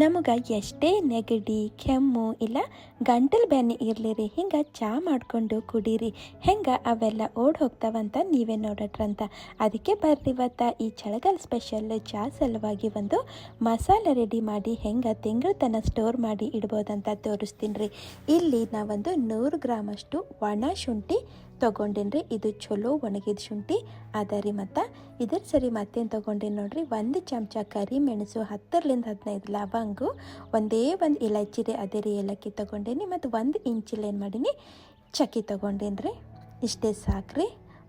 ನಮಗೆ ಎಷ್ಟೇ ನೆಗಡಿ, ಕೆಮ್ಮು ಇಲ್ಲ ಗಂಟಲು ಬ್ಯಾನಿ ಇರಲಿ ರೀ ಹಿಂಗೆ ಚಾ ಮಾಡಿಕೊಂಡು ಕುಡೀರಿ, ಹೆಂಗೆ ಅವೆಲ್ಲ ಓಡ್ ಹೋಗ್ತಾವಂತ ನೀವೇ ನೋಡಟ್ರಂತ. ಅದಕ್ಕೆ ಬರ್ರಿ ಇವತ್ತು ಈ ಚಳಗಾಲ ಸ್ಪೆಷಲ್ ಚಾ ಸಲುವಾಗಿ ಒಂದು ಮಸಾಲೆ ರೆಡಿ ಮಾಡಿ, ಹೆಂಗೆ ತಿಂಗಳು ತನ ಸ್ಟೋರ್ ಮಾಡಿ ಇಡ್ಬೋದಂತ ತೋರಿಸ್ತೀನಿ ರೀ ಇಲ್ಲಿ ನಾವೊಂದು ನೂರು ಗ್ರಾಮಷ್ಟು ಒಣ ಶುಂಠಿ ತೊಗೊಂಡೇನಿ ರೀ ಇದು ಚಲೋ ಒಣಗಿದ ಶುಂಠಿ ಅದ ರೀ ಮತ್ತು ಇದರ ಸರಿ ಮತ್ತೇನು ತೊಗೊಂಡೇನಿ ನೋಡ್ರಿ? ಒಂದು ಚಮಚ ಕರಿ ಮೆಣಸು ಹದಿನೈದು ಲವಂಗು, ಒಂದೇ ಒಂದು ಇಲೈಚಿ ರೀ, ಅದೇ ರೀ ಏಲಕ್ಕಿ ತೊಗೊಂಡೇನಿ ಮತ್ತು ಒಂದು ಇಂಚಿಲ್ ಏನು ಮಾಡೀನಿ? ಚಕ್ಕಿ ತೊಗೊಂಡೇನಿ ರೀ ಇಷ್ಟೇ ಸಾಕ್ರಿ.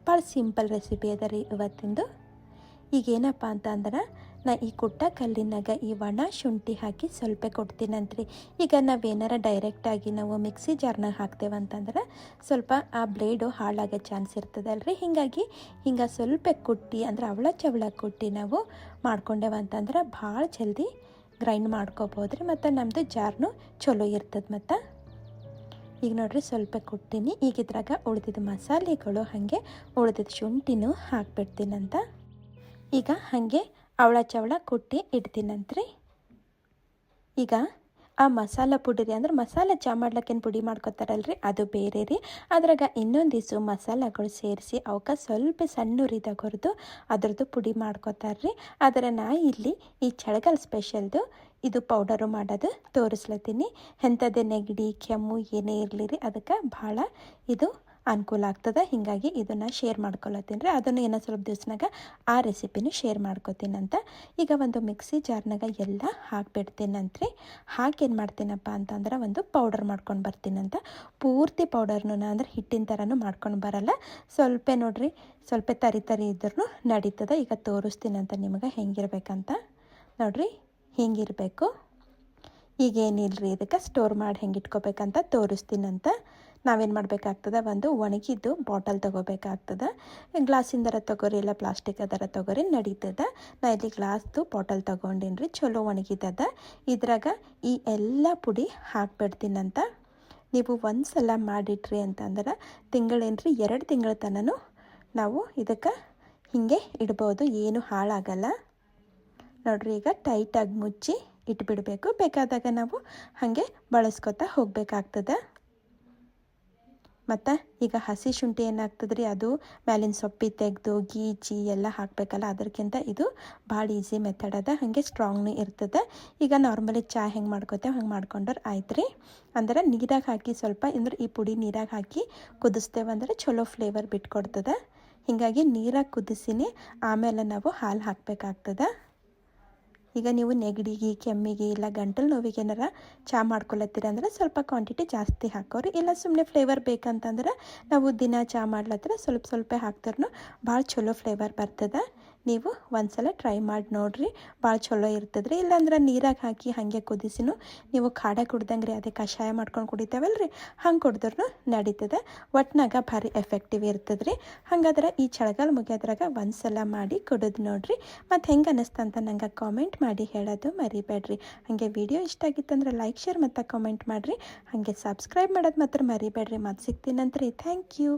ಭಾಳ ಸಿಂಪಲ್ ರೆಸಿಪಿ ಅದ ರೀ ಇವತ್ತಿಂದು. ಈಗ ಏನಪ್ಪ ಅಂತ ಅಂದ್ರೆ, ನಾ ಈ ಕುಟ್ಟ ಕಲ್ಲಿನಾಗ ಈ ಒಣ ಶುಂಠಿ ಹಾಕಿ ಸ್ವಲ್ಪ ಕೊಡ್ತೀನಂತ್ರಿ. ಈಗ ನಾವೇನಾರ ಡೈರೆಕ್ಟಾಗಿ ನಾವು ಮಿಕ್ಸಿ ಜಾರ್ನಾಗ ಹಾಕ್ತೇವೆ ಅಂತಂದ್ರೆ ಸ್ವಲ್ಪ ಆ ಬ್ಲೇಡು ಹಾಳಾಗೋ ಚಾನ್ಸ್ ಇರ್ತದಲ್ರಿ. ಹೀಗಾಗಿ ಹಿಂಗೆ ಸ್ವಲ್ಪ ಕುಟ್ಟಿ ಅಂದ್ರೆ ಅವಳ ಚವಳ ಕುಟ್ಟಿ ನಾವು ಮಾಡ್ಕೊಂಡೇವಂತಂದ್ರೆ ಭಾಳ ಜಲ್ದಿ ಗ್ರೈಂಡ್ ಮಾಡ್ಕೋಬೋದ್ರಿ ಮತ್ತು ನಮ್ಮದು ಜಾರ್ನು ಚಲೋ ಇರ್ತದೆ ಮತ್ತು. ಈಗ ನೋಡ್ರಿ ಸ್ವಲ್ಪ ಕೊಟ್ಟಿನಿ, ಈಗ ಇದ್ರಾಗ ಉಳಿದಿದ್ದ ಮಸಾಲೆಗಳು ಹಾಗೆ ಉಳಿದಿದ್ದ ಶುಂಠಿನೂ ಹಾಕ್ಬಿಡ್ತೀನಂತ. ಈಗ ಹಾಗೆ ಅವಳ ಚವಳ ಕುಟ್ಟಿ ಇಡ್ತೀನಂತ್ರಿ. ಈಗ ಆ ಮಸಾಲ ಪುಡಿ ರೀ ಅಂದ್ರೆ ಮಸಾಲ ಚಾ ಮಾಡ್ಲಕ್ಕೇನು ಪುಡಿ ಮಾಡ್ಕೊತಾರಲ್ರಿ? ಅದು ಬೇರೆ ರೀ ಅದ್ರಾಗ ಇನ್ನೊಂದಿಸು ಮಸಾಲಗಳು ಸೇರಿಸಿ ಅವಕ್ಕೆ ಸ್ವಲ್ಪ ಸಣ್ಣ ಉರಿದಾಗ ಹುರಿದು ಅದ್ರದ್ದು ಪುಡಿ ಮಾಡ್ಕೊತಾರ್ರಿ. ಆದರೆ ನಾ ಇಲ್ಲಿ ಈ ಚಳಿಗಾಲ ಸ್ಪೆಷಲ್ದು ಇದು ಪೌಡರು ಮಾಡೋದು ತೋರಿಸ್ಲತ್ತೀನಿ. ಎಂಥದ್ದೇ ನೆಗಡಿ, ಕೆಮ್ಮು ಏನೇ ಇರಲಿ ರೀ ಅದಕ್ಕೆ ಭಾಳ ಇದು ಅನುಕೂಲ ಆಗ್ತದೆ. ಹೀಗಾಗಿ ಇದನ್ನು ಶೇರ್ ಮಾಡ್ಕೊಳತ್ತೀನಿ ರೀ. ಅದನ್ನು ಏನೋ ಸ್ವಲ್ಪ ದಿವ್ಸನಾಗ ಆ ರೆಸಿಪಿನೂ ಶೇರ್ ಮಾಡ್ಕೋತೀನಂತ ಈಗ ಒಂದು ಮಿಕ್ಸಿ ಜಾರ್ನಾಗ ಎಲ್ಲ ಹಾಕಿಬಿಡ್ತೀನಂತ್ರಿ ಹಾಕಿ ಏನು ಮಾಡ್ತೀನಪ್ಪ ಅಂತಂದ್ರೆ ಒಂದು ಪೌಡರ್ ಮಾಡ್ಕೊಂಡು ಬರ್ತೀನಂತ ಪೂರ್ತಿ ಪೌಡರ್ನು ನಾ ಅಂದ್ರೆ ಹಿಟ್ಟಿನ ಥರನೂ ಮಾಡ್ಕೊಂಡು ಬರಲ್ಲ. ಸ್ವಲ್ಪ ನೋಡ್ರಿ, ಸ್ವಲ್ಪ ತರಿ ತರಿ ಇದ್ರೂ ನಡೀತದೆ. ಈಗ ತೋರಿಸ್ತೀನಂತ ನಿಮಗೆ ಹೆಂಗಿರ್ಬೇಕಂತ. ನೋಡ್ರಿ, ಹಿಂಗಿರಬೇಕು. ಈಗೇನಿಲ್ಲರಿ ಇದಕ್ಕೆ ಸ್ಟೋರ್ ಮಾಡಿ ಹೆಂಗೆ ಇಟ್ಕೋಬೇಕಂತ ತೋರಿಸ್ತೀನಂತ ನಾವೇನು ಮಾಡಬೇಕಾಗ್ತದೆ? ಒಂದು ಒಣಗಿದ್ದು ಬಾಟಲ್ ತೊಗೋಬೇಕಾಗ್ತದೆ. ಗ್ಲಾಸಿಂದರ ತೊಗೋರಿ, ಇಲ್ಲ ಪ್ಲಾಸ್ಟಿಕ್ ಅದರ ತೊಗೋರಿ, ನಡೀತದೆ. ನಾ ಇಲ್ಲಿ ಗ್ಲಾಸ್ದು ಬಾಟಲ್ ತೊಗೊಂಡೇನಿ ರೀ ಚಲೋ ಒಣಗಿದ್ದದ ಇದ್ರಾಗ ಈ ಎಲ್ಲ ಪುಡಿ ಹಾಕ್ಬಿಡ್ತೀನಂತ. ನೀವು ಒಂದು ಸಲ ಮಾಡಿಟ್ರಿ ಅಂತಂದ್ರೆ ತಿಂಗಳೇನ್ರಿ, ಎರಡು ತಿಂಗಳ ತನೂ ನಾವು ಇದಕ್ಕೆ ಹೀಗೆ ಇಡ್ಬೋದು, ಏನು ಹಾಳಾಗಲ್ಲ. ನೋಡ್ರಿ, ಈಗ ಟೈಟಾಗಿ ಮುಚ್ಚಿ ಇಟ್ಬಿಡಬೇಕು. ಬೇಕಾದಾಗ ನಾವು ಹಾಗೆ ಬಳಸ್ಕೊತಾ ಹೋಗಬೇಕಾಗ್ತದೆ. ಮತ್ತು ಈಗ ಹಸಿ ಶುಂಠಿ ಏನಾಗ್ತದೆ ರೀ ಅದು ಮ್ಯಾಲಿನ ಸೊಪ್ಪಿ ತೆಗೆದು ಗೀಜಿ ಎಲ್ಲ ಹಾಕಬೇಕಲ್ಲ, ಅದಕ್ಕಿಂತ ಇದು ಭಾಳ ಈಸಿ ಮೆಥಡ್ ಅದ. ಹಾಗೆ ಸ್ಟ್ರಾಂಗ್ನು ಇರ್ತದೆ. ಈಗ ನಾರ್ಮಲಿ ಚಾ ಹೆಂಗೆ ಮಾಡ್ಕೋತೇವೆ? ಹಂಗೆ ಮಾಡ್ಕೊಂಡ್ರೆ ಆಯ್ತು ರೀ ಅಂದ್ರೆ ನೀರಾಗ ಹಾಕಿ ಸ್ವಲ್ಪ, ಅಂದ್ರೆ ಈ ಪುಡಿ ನೀರಾಗ ಹಾಕಿ ಕುದಿಸ್ತೇವೆ ಅಂದ್ರೆ ಚಲೋ ಫ್ಲೇವರ್ ಬಿಟ್ಕೊಡ್ತದೆ. ಹೀಗಾಗಿ ನೀರಾಗಿ ಕುದಿಸಿನೇ ಆಮೇಲೆ ನಾವು ಹಾಲು ಹಾಕಬೇಕಾಗ್ತದೆ. ಈಗ ನೀವು ನೆಗಡಿಗೆ ಕೆಮ್ಮಿಗೆ ಇಲ್ಲ ಗಂಟಲು ನೋವಿಗೆ ಏನಾರ ಚಹಾ ಮಾಡ್ಕೊಳತ್ತೀರ ಅಂದ್ರೆ ಸ್ವಲ್ಪ ಕ್ವಾಂಟಿಟಿ ಜಾಸ್ತಿ ಹಾಕೋರಿ. ಇಲ್ಲ ಸುಮ್ಮನೆ ಫ್ಲೇವರ್ ಬೇಕಂತಂದ್ರೆ ನಾವು ದಿನ ಚಹಾ ಮಾಡ್ಲತ್ತರ ಸ್ವಲ್ಪ ಸ್ವಲ್ಪ ಹಾಕ್ತಾರೂ ಭಾಳ ಚಲೋ ಫ್ಲೇವರ್ ಬರ್ತದೆ. ನೀವು ಒಂದ್ಸಲ ಟ್ರೈ ಮಾಡಿ ನೋಡಿರಿ. ಭಾಳ ಚಲೋ ಇರ್ತದೆ ರೀ ಇಲ್ಲಾಂದ್ರೆ ನೀರಾಗ ಹಾಕಿ ಹಾಗೆ ಕುದಿಸಿನು ನೀವು ಖಾಡ ಕುಡ್ದಂಗೆ ರೀ ಅದೇ ಕಷಾಯ ಮಾಡ್ಕೊಂಡು ಕುಡಿತೇವಲ್ಲ ರೀ ಹಂಗೆ ಕುಡಿದ್ರೂ ನಡೀತದೆ. ಒಟ್ನಾಗ ಭಾರಿ ಎಫೆಕ್ಟಿವ್ ಇರ್ತದೆ ರೀ ಹಾಗಾದ್ರೆ ಈ ಚಳಗಾಲ ಮುಗಿಯೋದ್ರಾಗ ಒಂದ್ಸಲ ಮಾಡಿ ಕುಡಿದು ನೋಡಿರಿ. ಮತ್ತು ಹೆಂಗೆ ಅನ್ನಿಸ್ತಂತ ನಂಗೆ ಕಾಮೆಂಟ್ ಮಾಡಿ ಹೇಳೋದು ಮರಿಬೇಡ್ರಿ. ಹಾಗೆ ವಿಡಿಯೋ ಇಷ್ಟ ಆಗಿತ್ತಂದ್ರೆ ಲೈಕ್ ಶೇರ್ ಮತ್ತು ಕಾಮೆಂಟ್ ಮಾಡಿರಿ. ಹಾಗೆ ಸಬ್ಸ್ಕ್ರೈಬ್ ಮಾಡೋದು ಮಾತ್ರ ಮರಿಬೇಡ್ರಿ. ಮತ್ತೆ ಸಿಗ್ತೀನಂತ್ರಿ. Thank you